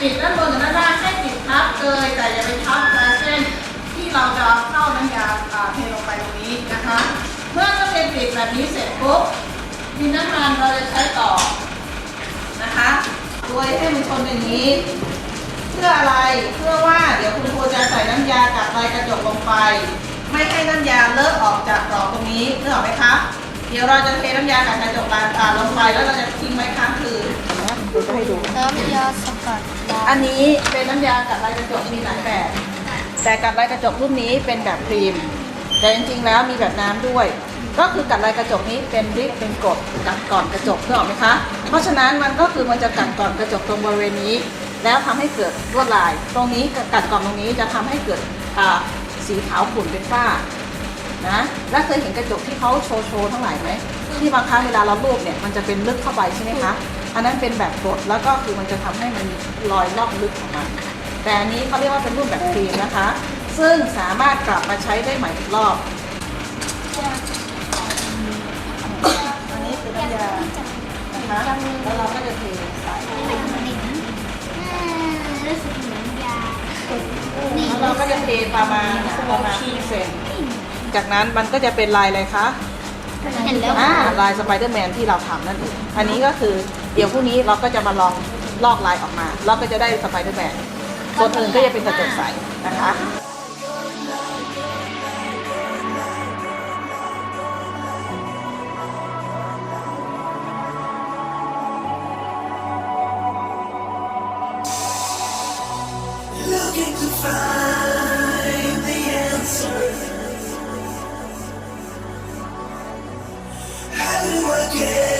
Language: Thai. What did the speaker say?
ปิดด้านบนกับด้านล่างให้ปิดทับเลยแต่อย่าไปทับลายเส้นที่เราจะเข้าน้ำยาเทลงไปตรงนี้นะคะ เมื่อนักเรียนปิดแบบนี้เสร็จปุ๊บดินน้ำมันเราจะใช้ต่อนะคะโดยให้มันชนอย่างนี้ เพื่ออะไรเพื่อว่าเดี๋ยวคุณครูจะใส่น้ำยากับลายกระจกลงไป ไม่ให้น้ำยาเลอะออกจากกรอบตรงนี้นึกออกไหมคะเดี๋ยวเราจะเทน้ำยากับกระจกลายอ่าลงไปแล้วเราจะทิ้งไว้ค้างคืนให้ดูน้ำยาสกัด อันนี้เป็นน้ำยากัดลายกระจกมีหลายแบบ แต่กัดลายกระจกรุ่นนี้เป็นแบบครีม แต่จริงๆแล้วมีแบบน้ำด้วย ก็คือกัดลายกระจกนี้เป็นริบเป็นกรดกัดก่อนกระจกเพื่อออกไหมคะ เพราะฉะนั้นมันก็คือมันจะกัดก่อนกระจกตรงบริเวณนี้ แล้วทำให้เกิดลวดลาย ตรงนี้กัดก่อนตรงนี้จะทำให้เกิดสีขาวขุ่นเป็นฝ้านะแล้วเคยเห็นกระจกที่เขาโชว์โชว์ทั้งหลายไหมที่บางครั้งเวลาเราลูบเนี่ยมันจะเป็นลึกเข้าไปใช่ไหมคะ อันนั้นเป็นแบบกรดแล้วก็คือมันจะทำให้มันลอยลอกลึกออกมาแต่อันนี้เขาเรียกว่าเป็นรูปแบบครีมนะคะ ซึ่งสามารถกลับมาใช้ได้ใหม่อีกรอบอันนี้คือน้ำยานะคะแล้วเราก็จะเทใส่รู้สึกเหมือนยาแล้วเราก็จะเทประมาณประมาณครึ่งเซนจากนั้นมันก็จะเป็นลายอะไรคะเห็นแล้วอ่าลายสไปเดอร์แมนที่เราทำนั่นเองอันนี้ก็คือ เดี๋ยวพรุ่งนี้เราก็จะมาลองลอกลายออกมา เราก็จะได้สไปเดอร์แมนส่วนอื่นก็จะเป็นกระจกใสนะคะ Looking